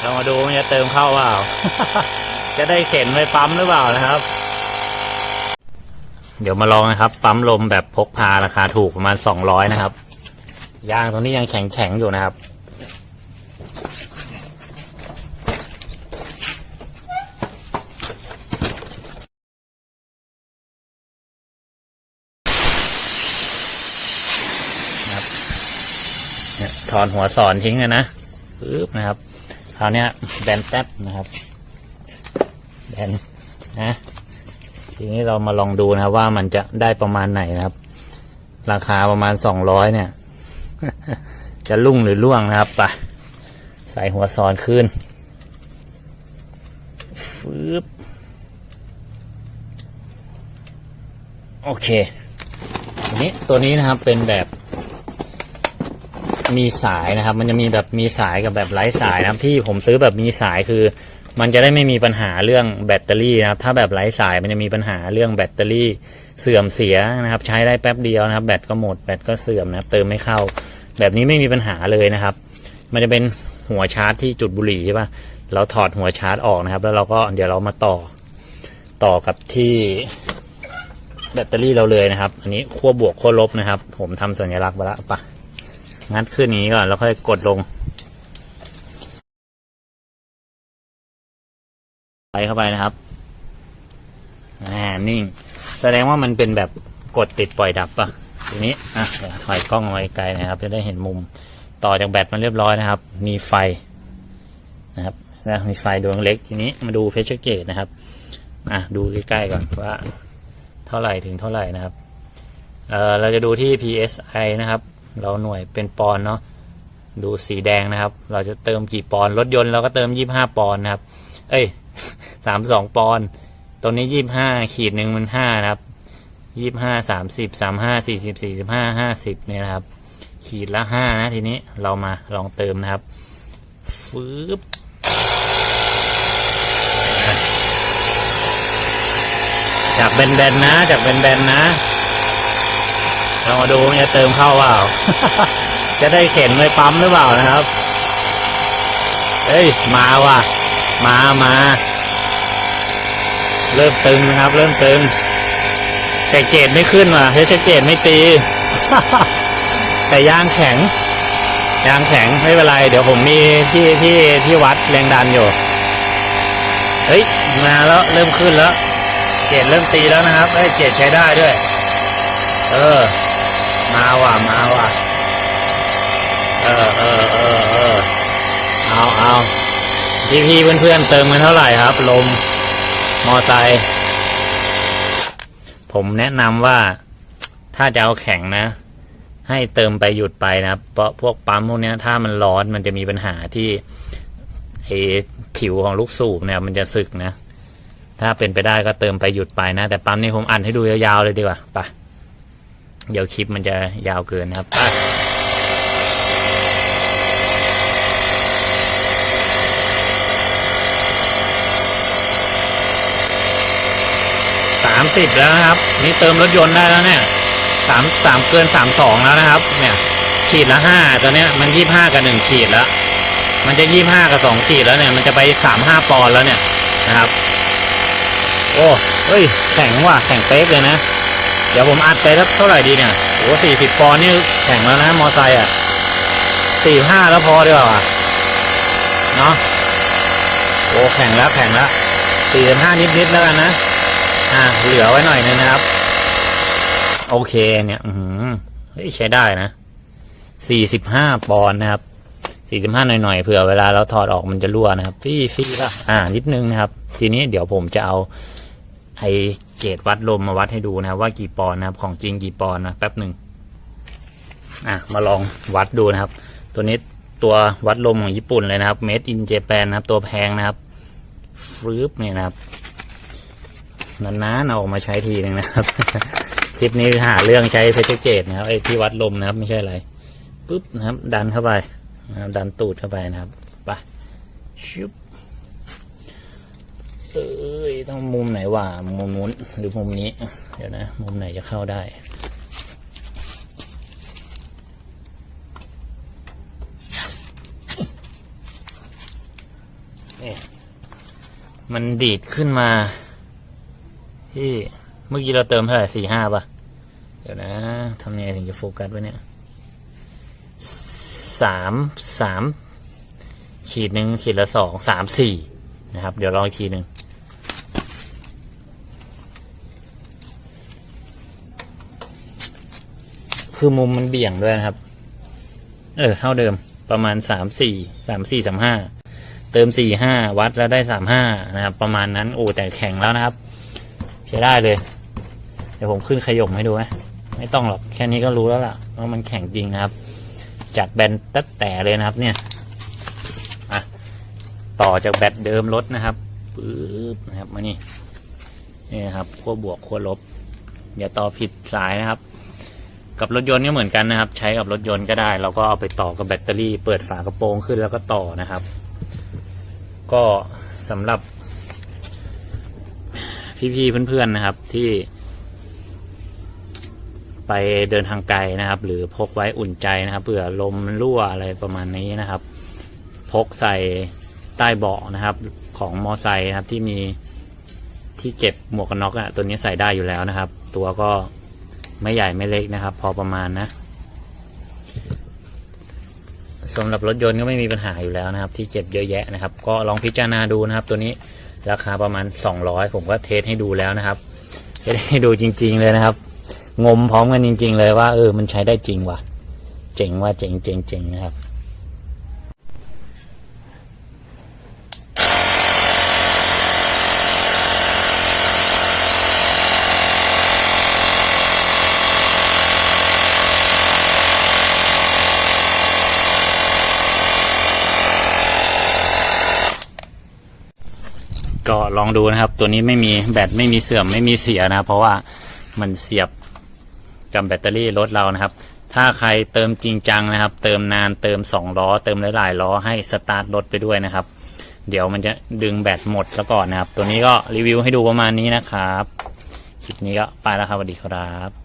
เรามาดูมันจะเติมเข้าเปล่า จะได้เข็นไปปั๊มหรือเปล่านะครับ เดี๋ยวมาลองนะครับ ปั๊มลมแบบพกพาราคาถูกประมาณสองร้อยนะครับ ยางตรงนี้ยังแข็งแข็งๆอยู่นะครับเนี่ยถอนหัวสอนทิ้งเลยนะปึ๊บนะครับ คราวนี้แบนแท็บนะครับแบนนะทีนี้เรามาลองดูนะครับ ว่ามันจะได้ประมาณไหนนะครับ ราคาประมาณสองร้อยเนี่ย จะลุ่งหรือล่วงนะครับไปใส่หัวสอนขึ้นฟืบโอเคทีนี้ตัวนี้นะครับเป็นแบบ มีสายนะครับ มันจะมีแบบมีสายกับแบบไร้สายนะครับที่ผมซื้อแบบมีสายคือ มันจะได้ไม่มีปัญหาเรื่องแบตเตอรี่นะครับ ถ้าแบบไร้สายมันจะมีปัญหาเรื่องแบตเตอรี่เสื่อมเสียนะครับ ใช้ได้แป๊บเดียวนะครับ แบตก็หมดแบตก็เสื่อมนะครับ เติมไม่เข้า แบบนี้ไม่มีปัญหาเลยนะครับ มันจะเป็นหัวชาร์จที่จุดบุหรี่ใช่ปะเราถอดหัวชาร์จออกนะครับ แล้วเราก็เดี๋ยวเรามาต่อต่อกับที่แบตเตอรี่เราเลยนะครับ อันนี้ขั้วบวกขั้วลบนะครับ ผมทำสัญลักษณ์ไปล้วปะ งัดขึ้นนี้ก่อนแล้วค่อยกดลงไปเข้าไปนะครับอ่านิ่ง แสดงว่ามันเป็นแบบกดติดปล่อยดับป่ะทีนี้อะเดี๋ยวถอยกล้องไว้ไกลนะครับ จะได้เห็นมุมต่อจากแบตมันเรียบร้อยนะครับ มีไฟนะครับแล้วมีไฟดวงเล็กทีนี้มาดูเพชรเกตนะครับอะดูใกล้ๆก่อนว่าเท่าไหร่ถึงเท่าไหร่นะครับเออเราจะดูที่ PSI นะครับ เราหน่วยเป็นปอนเนาะดูสีแดงนะครับ เราจะเติมกี่ปอนรถยนต์เราก็เติมยี่ห้าปอนนะครับ เอ้ยสามสองปอนตรงนี้ยี่ห้าขีดหนึ่งมันห้านะครับยี่ห้าสามสิบสามห้าสี่สิบสี่สิบห้าห้าสิบเนี่ยนะครับ ขีดละห้านะทีนี้เรามาลองเติมนะครับฟืบจากแบนๆนะ จากแบนๆนะ เรามาดูมันจะเติมเข้าเปล่า จะได้เข็นไปปั๊มหรือเปล่านะครับ เอ้ย มาว่ะ มามา เริ่มตึงนะครับ เริ่มตึงแต่เกรดไม่ขึ้นว่ะเฮ้ยแต่เกรดไม่ตี แต่ยางแข็ง ยางแข็งไม่เป็นไร เดี๋ยวผมมีที่ที่ที่วัดแรงดันอยู่ เฮ้ย มาแล้วเริ่มขึ้นแล้ว เกรดเริ่มตีแล้วนะครับเอ้ยเกรดใช้ได้ด้วย เออ มาว่ะมาว่ะเออเออเออเออเอาเอาพี่พี่เพื่อนๆเติมกันเท่าไหร่ครับ ลมมอไซค์ผมแนะนำว่าถ้าจะเอาแข็งนะ ให้เติมไปหยุดไปนะครับเพราะพวกปั๊มพวกนี้ถ้ามันร้อนมันจะมีปัญหาที่ไอผิวของลูกสูบเนี่ย มันจะสึกนะ ถ้าเป็นไปได้ก็เติมไปหยุดไปนะ แต่ปั๊มนี้ผมอัดให้ดูยาวๆเลยดีกว่าไป เดี๋ยวคลิปมันจะยาวเกินนะครับสามสิบแล้วนะครับ นี่เติมรถยนต์ได้แล้วเนี่ยสามสามเกินสามสองแล้วนะครับ เนี่ย ขีดละห้าตอนเนี้ยมันยี่ห้ากับหนึ่งขีดแล้ว มันจะยี่ห้ากับสองขีดแล้วเนี่ย มันจะไปสามห้าปอนแล้วเนี่ยนะครับ โอ้เฮ้ย แข็งว่ะ แข็งเป๊กเลยนะ เดี๋ยวผมอัดไปสักเท่าไหร่ดีเนี่ยโอ้สี่สิบปอนด์นี่แข็งแล้วนะ มอไซค์อะสี่ห้าแล้วพอดีกว่าเนาะโอ้แข็งแล้วแข็งแล้วสี่สิบห้านิดๆแล้วกันนะ อ่าเหลือไว้หน่อยนึงนะครับ โอเคเนี่ย อือหือเฮ้ยใช้ได้นะสี่สิบห้าปอนด์นะครับสี่สิบห้าหน่อยๆเผื่อเวลาเราถอดออกมันจะรั่วนะครับฟี่ฟี่ป่ะอ่านิดนึงนะครับ ทีนี้เดี๋ยวผมจะเอาไอ เกจวัดลมมาวัดให้ดูนะครับ ว่ากี่ปอนนะครับ ของจริงกี่ปอนนะแป๊บหนึ่งอะมาลองวัดดูนะครับ ตัวนี้ตัววัดลมของญี่ปุ่นเลยนะครับ made in Japan นะครับ ตัวแพงนะครับฟรึบเนี่ยนะครับนานๆเอาออกมาใช้ทีหนึ่งนะครับ คลิปนี้หาเรื่องใช้เพชรเกตนะครับไอที่วัดลมนะครับ ไม่ใช่อะไรปุ๊บนะครับ ดันเข้าไปนะครับดันตูดเข้าไปนะครับไปชุบ เอ้ยต้องมุมไหนว่ามุมนู้นหรือมุมนี้ เดี๋ยวนะ มุมไหนจะเข้าได้มันดีดขึ้นมา ที่เมื่อกี้เราเติมเท่าไหร่สี่ห้าป่ะ เดี๋ยวนะทำยังไงถึงจะโฟกัสไว้เนี่ยสามสามขีดหนึ่งขีดละสองสามสี่นะครับ เดี๋ยวลองอีกทีหนึ่ง คือมุมมันเบี่ยงด้วยนะครับ เออ เท่าเดิม ประมาณสามสี่สามสี่สามห้าเติมสี่ห้าวัดแล้วได้สามห้านะครับ ประมาณนั้นโอ้แต่แข็งแล้วนะครับใช้ได้เลย เดี๋ยวผมขึ้นขยมให้ดูนะไม่ต้องหรอกแค่นี้ก็รู้แล้วล่ะว่ามันแข็งจริงนะครับ จากแบนตัดแต่เลยนะครับ เนี่ยอะต่อจากแบตเดิมรถนะครับปึ๊บนะครับมานี่นี่ครับขั้วบวกขั้วลบ อย่าต่อผิดสายนะครับ กับรถยนต์ก็เหมือนกันนะครับ ใช้กับรถยนต์ก็ได้ เราก็เอาไปต่อกับแบตเตอรี่ เปิดฝากระโปรงขึ้นแล้วก็ต่อนะครับ ก็สำหรับพี่ๆเพื่อนๆนะครับที่ ไปเดินทางไกลนะครับ หรือพกไว้อุ่นใจนะครับเผื่อลมรั่วอะไรประมาณนี้นะครับ พกใส่ใต้เบาะนะครับ ของมอไซค์นะครับที่มีที่เก็บหมวกกันน็อกอะตัวนี้ใส่ได้อยู่แล้วนะครับ ตัวก็ ไม่ใหญ่ไม่เล็กนะครับ พอประมาณนะสำหรับรถยนต์ก็ไม่มีปัญหาอยู่แล้วนะครับ ที่เจ็บเยอะแยะนะครับ ก็ลองพิจารณาดูนะครับ ตัวนี้ราคาประมาณ 200 ผมก็เทสให้ดูแล้วนะครับเทสให้ดูจริง ๆ เลยนะครับ งมพร้อมกันจริง ๆ เลยว่าเออมันใช้ได้จริงว่ะ เจ๋งว่าเจ๋งเจ๋งเจ๋งนะครับ ก็ลองดูนะครับ ตัวนี้ไม่มีแบตไม่มีเสื่อมไม่มีเสียนะครับ เพราะว่ามันเสียบกับแบตเตอรี่รถเรานะครับ ถ้าใครเติมจริงจังนะครับ เติมนานเติมสองล้อ เติมหลายๆล้อให้สตาร์ทรถไปด้วยนะครับ เดี๋ยวมันจะดึงแบตหมดแล้วก่อนนะครับ ตัวนี้ก็รีวิวให้ดูประมาณนี้นะครับ คลิปนี้ก็ไปแล้วครับสวัสดีครับ